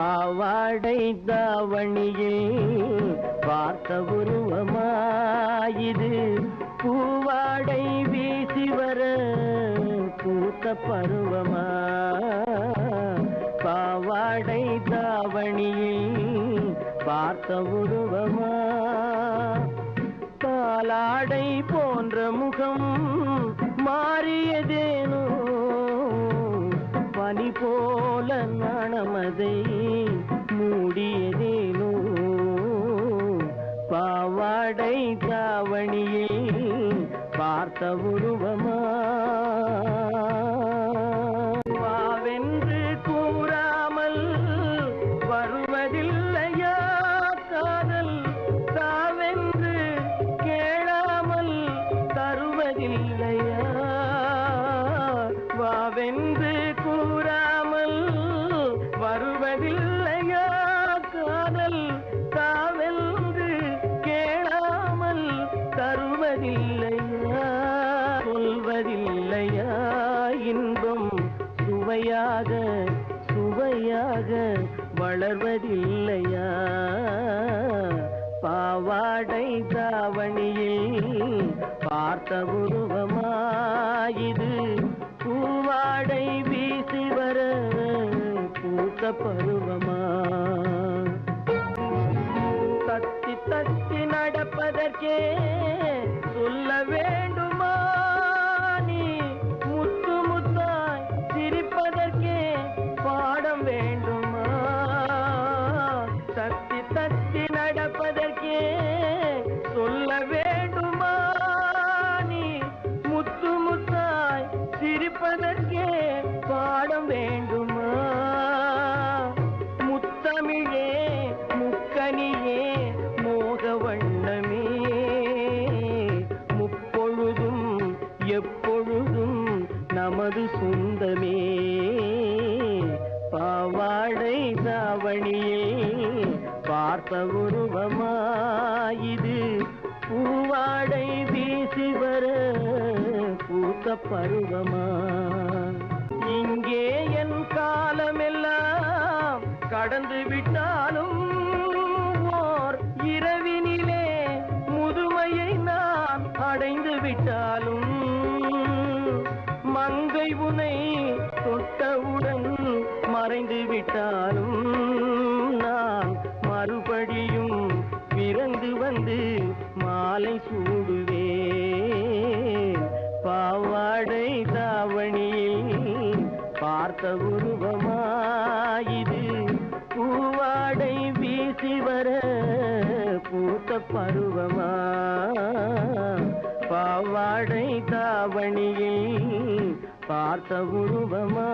பாவாடை தாவணியில் பார்த்த உருவமாயிது. பூவாடை வீசி வர பூத்த பருவமா? பாவாடை தாவணியில் பார்த்த உருவமா? பாலாடை போன்ற முகம் போல நாணமதை மூடியதேனோ பாவாடை தாவணியில் பார்த்த உருவமா? வாவென்று கூறாமல் வருவதில்லையா காதல்? தாவென்று கேளாமல் தருவதில்லையா? வாவென்று காதல் தாவென்று கேளாமல் தருவதில்லையா? சொல்வதில்லையா? இன்பம் சுவையாக சுவையாக வளர்வதில்லையா? பாவாடை தாவணியில் பார்த்த உருவமாயிது. பூ நடப்பதற்கே சொல்ல வேண்டுமா? நீ முத்து முத்தாய் சிரிப்பதற்கே பாடம் வேண்டுமா? தத்தி தத்தி நடப்பதற்கே சொல்ல வேண்டுமா? நீ முத்து முத்தாய் சிரிப்பதற்கே பாடம் வேண்டுமா? முத்தமிழே முக்கனியே மோக வண்ண நமது சொந்தமே. பாவாடை தாவணியில் பார்த்த உருவமாயிது. பூவாடை வீசி வர பூத்த பருவமா. இங்கே என் காலமெல்லாம் கடந்து விட்டாலும் ஓர் இரவினிலே முதுமையை நான் அடைந்து விட்டார் மங்கை உனை தொட்டவுடன் மறைந்து விட்டாலும் நான் மறுபடியும் பிறந்து வந்து மாலை சூடுவேன். பாவாடை தாவணியில் பார்த்த உருவமாயிது. பூவாடை வீசி வர பூத்த பருவமா? பாவாடை தாவணியில் பார்த்த உருவமா?